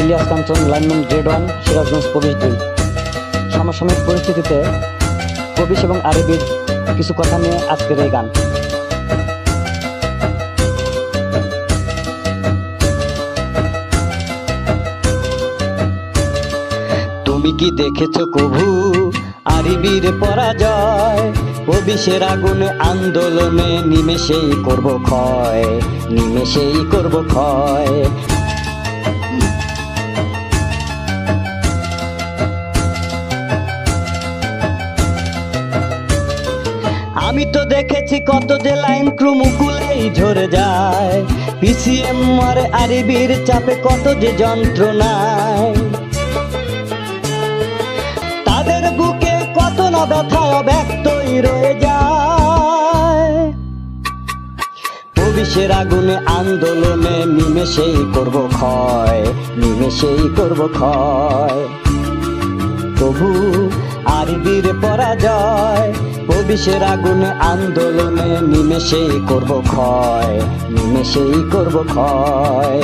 Ilias Kanchan lineman grade one Sirajganj প্রবেশ দুই সমসাময়িক পরিস্থিতিতে কবিশ এবং আরবির কিছু কথা নিয়ে আজকের এই গান। তুমি কি দেখেছ কভু আরিবির পরাজয়? অভিষের আগুনে আন্দোলনে নিমেষেই করব ক্ষয়, নিমেষেই করব ক্ষয়। আমি তো দেখেছি কত যে লাইন ক্রু মুকুলেই ঝরে যায়। পিসিএম আর আরিবির চাপে কত যে যন্ত্রণায়। তাদের বুকে কত না ব্যথায় অব্যক্তই রয়ে যায়। ভবিষ্যের আগুনে আন্দোলনে নিমেষেই করব ক্ষয়, নিমেষেই করব ক্ষয়। তবু আরবির পরাজয় ভবিষ্যের আগুনে আন্দোলনে নিমেষেই করব ক্ষয়, নিমেষেই করব ক্ষয়।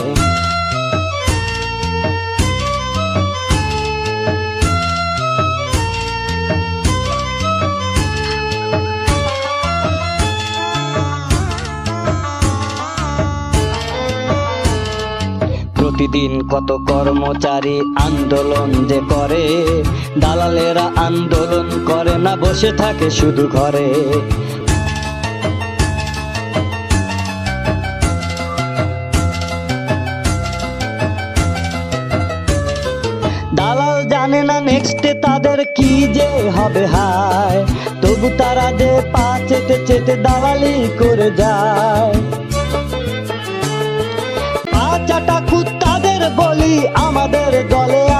প্রতিদিন কত কর্মচারী আন্দোলন যে করে, দালালেরা আন্দোলন করে না বসে থাকে শুধু ঘরে। দালাল জানে না নেক্সটে তাদের কি যে হবে হায়। তবু তারা যে পা চেটে চেটে দালালি করে যায়। পাঁচাটা কুত্তাদের বলি আমাদের দল।